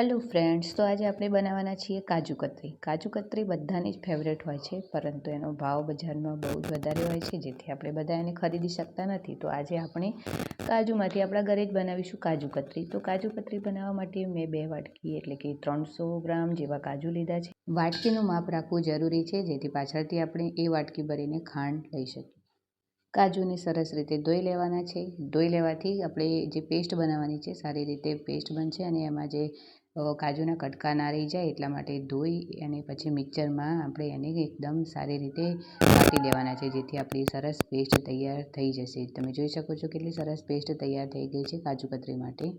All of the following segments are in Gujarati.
હેલો ફ્રેન્ડ્સ તો આજે આપણે બનાવવાના છીએ કાજુ કતરી. કાજુ કતરી બધાની જ ફેવરેટ હોય છે, પરંતુ એનો ભાવ બજારમાં બહુ જ વધારે હોય છે, જેથી આપણે બધા એને ખરીદી શકતા નથી. તો આજે આપણે કાજુમાંથી આપણા ઘરે જ બનાવીશું કાજુ કતરી. તો કાજુ કતરી બનાવવા માટે મેં બે વાટકી, એટલે કે ત્રણસો ગ્રામ જેવા કાજુ લીધા છે. વાટકીનું માપ રાખવું જરૂરી છે, જેથી પાછળથી આપણે એ વાટકી ભરીને ખાંડ લઈ શકીએ. કાજુને સરસ રીતે ધોઈ લેવાના છે. ધોઈ લેવાથી આપણે જે પેસ્ટ બનાવવાની છે, સારી રીતે પેસ્ટ બનશે અને એમાં જે કાજુના કટકા ના રહી જાય એટલા માટે ધોઈ અને પછી મિક્સરમાં આપણે એને એકદમ સારી રીતે વાટી દેવાના છે, જેથી આપણી સરસ પેસ્ટ તૈયાર થઈ જશે. તમે જોઈ શકો છો કેટલી સરસ પેસ્ટ તૈયાર થઈ ગઈ છે કાજુ કતરી માટે.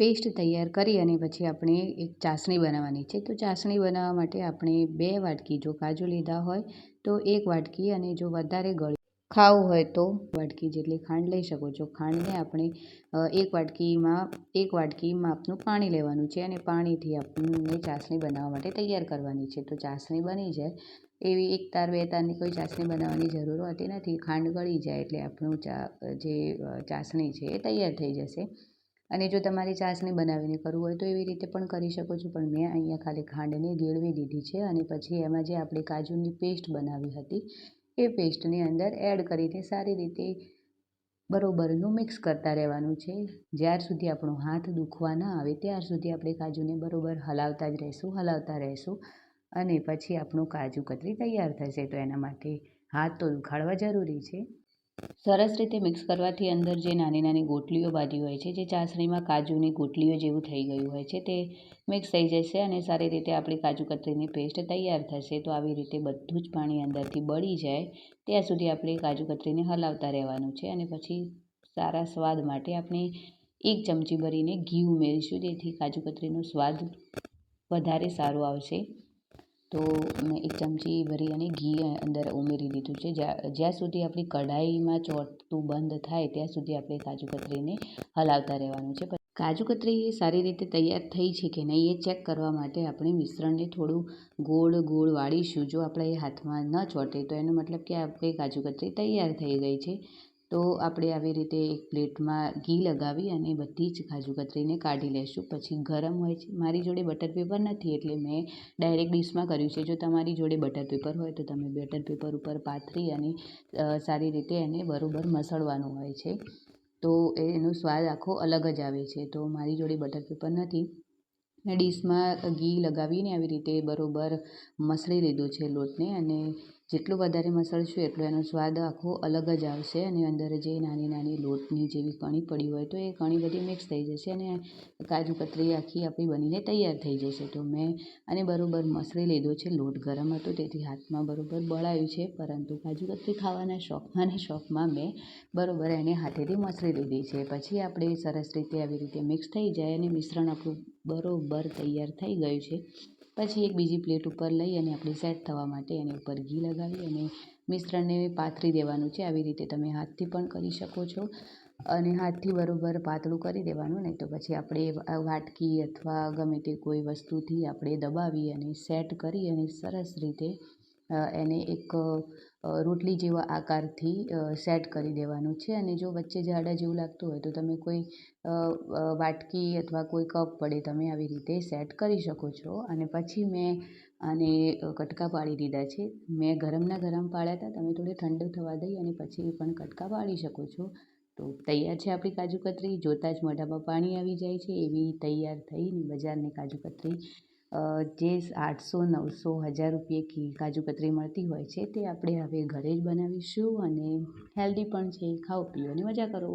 પેસ્ટ તૈયાર કરી અને પછી આપણે એક ચાસણી બનાવવાની છે. તો ચાસણી બનાવવા માટે આપણે બે વાટકી જો કાજુ લીધા હોય તો એક વાટકી અને જો વધારે ગળી ખાવું હોય તો વાટકી જેટલી ખાંડ લઈ શકો છો. ખાંડને આપણે એક વાટકીમાં એક વાટકી માપનું પાણી લેવાનું છે અને પાણીથી આપણને ચાસણી બનાવવા માટે તૈયાર કરવાની છે. તો ચાસણી બની જાય, એવી એક તાર, બે તારની કોઈ ચાસણી બનાવવાની જરૂર હોતી નથી. ખાંડ ગળી જાય એટલે આપણું ચા, જે ચાસણી છે એ તૈયાર થઈ જશે. અને જો તમારી ચાસણી બનાવીને કરવું હોય તો એવી રીતે પણ કરી શકો છો. પણ મેં અહીંયા ખાલી ખાંડને ગેળવી દીધી છે અને પછી એમાં જે આપણે કાજુની પેસ્ટ બનાવી હતી એ પેસ્ટની અંદર એડ કરીને સારી રીતે બરોબરનું મિક્સ કરતા રહેવાનું છે. જ્યાર સુધી આપણો હાથ દુખવા ના આવે, ત્યાર સુધી આપણે કાજુને બરોબર હલાવતા જ રહેશું, હલાવતા રહેશું અને પછી આપણું કાજુ કતરી તૈયાર થશે તો એના માટે હાથ તો દુખાડવા જરૂરી છે. સરસ રીતે મિક્સ કરવાથી અંદર જે નાની નાની ગોટલીઓ બાંધી હોય છે, જે ચાસણીમાં કાજુની ગોટલીઓ જેવું થઈ ગયું હોય છે, તે મિક્સ થઈ જશે અને સારી રીતે આપણી કાજુ કતરીની પેસ્ટ તૈયાર થશે. તો આવી રીતે બધું જ પાણી અંદરથી બળી જાય, ત્યાં સુધી આપણે કાજુ કતરીને હલાવતા રહેવાનું છે અને પછી સારા સ્વાદ માટે આપણે એક ચમચી ભરીને ઘી ઉમેરીશું, જેથી કાજુ કતરીનો સ્વાદ વધારે સારો આવશે. તો મેં એક ચમચી ભરી અને ઘી અંદર ઉમેરી દીધું છે. જ્યાં સુધી આપણી કઢાઈમાં ચોટતું બંધ થાય, ત્યાં સુધી આપણે કાજુ કતરીને હલાવતા રહેવાનું છે. કાજુ કતરી સારી રીતે તૈયાર થઈ છે કે નહીં એ ચેક કરવા માટે આપણે મિશ્રણને થોડું ગોળ ગોળ વાળીશું. જો આપણે એ હાથમાં ન ચોટે તો એનો મતલબ કે આપણી કાજુ કતરી તૈયાર થઈ ગઈ છે. તો આપણે આવી રીતે એક પ્લેટમાં ઘી લગાવી અને બધી જ કાજુ કતરીને કાઢી લઈશું પછી ગરમ હોય છે, મારી જોડે બટર પેપર નથી એટલે મેં ડાયરેક્ટ ડીશમાં કર્યું છે. જો તમારી જોડે બટર પેપર હોય તો તમે બટર પેપર ઉપર પાથરી અને સારી રીતે એને બરાબર મસળવાનું હોય છે. તો એનો સ્વાદ આખો અલગ જ આવે છે. તો મારી જોડે બટર પેપર નથી. મેં ડીશમાં ઘી લગાવીને આવી રીતે બરાબર મસળી લીધું છે લોટને અને જેટલું વધારે મસળશું એટલો એનો સ્વાદ આખો અલગ જ આવશે અને અંદર જે નાની નાની લોટની જેવી કણી પડી હોય તો એ કણી બધી મિક્સ થઈ જશે અને કાજુ કતરી આખી આપણી બનીને તૈયાર થઈ જશે. તો મેં આને બરાબર મસળી લીધો છે, લોટ ગરમ હતો તેથી હાથમાં બરાબર બળાયું છે, પરંતુ કાજુ કતરી ખાવાના શોખમાં ને શોખમાં મેં બરાબર એને હાથેથી મસળી લીધી છે. પછી આપણે સરસ રીતે આવી રીતે મિક્સ થઈ જાય અને મિશ્રણ આપણું બરાબર તૈયાર થઈ ગયું છે. પછી એક બીજી પ્લેટ ઉપર લઈ અને આપણે સેટ થવા માટે એની ઉપર ઘી લગાવી અને મિશ્રણને પાથરી દેવાનું છે. આવી રીતે તમે હાથથી પણ કરી શકો છો અને હાથથી બરાબર પાતળું કરી દેવાનું, નહીં તો પછી આપણે વાટકી અથવા ગમે તે કોઈ વસ્તુથી આપણે દબાવી અને સેટ કરી અને સરસ રીતે એને એક રોટલી જેવા આકારથી સેટ કરી દેવાનું છે. અને જો વચ્ચે જાડા જેવું લાગતું હોય તો તમે કોઈ વાટકી અથવા કોઈ કપ વડે તમે આવી રીતે સેટ કરી શકો છો. અને પછી મેં આને કટકા પાડી દીધા છે. મેં ગરમના ગરમ પાડ્યા હતા. તમે થોડી ઠંડુ થવા દઈ અને પછી પણ કટકા પાડી શકો છો. તો તૈયાર છે આપણી કાજુ કતરી. જોતાં જ મોઢામાં પાણી આવી જાય છે. એવી તૈયાર થઈને બજારની કાજુ કતરી જે આઠસો નવસો હજાર રૂપિયે કાજુ કતરી મળતી હોય છે તે આપણે હવે ઘરે જ બનાવીશું અને હેલ્ધી પણ છે ખાઓ પીઓ અને મજા કરો.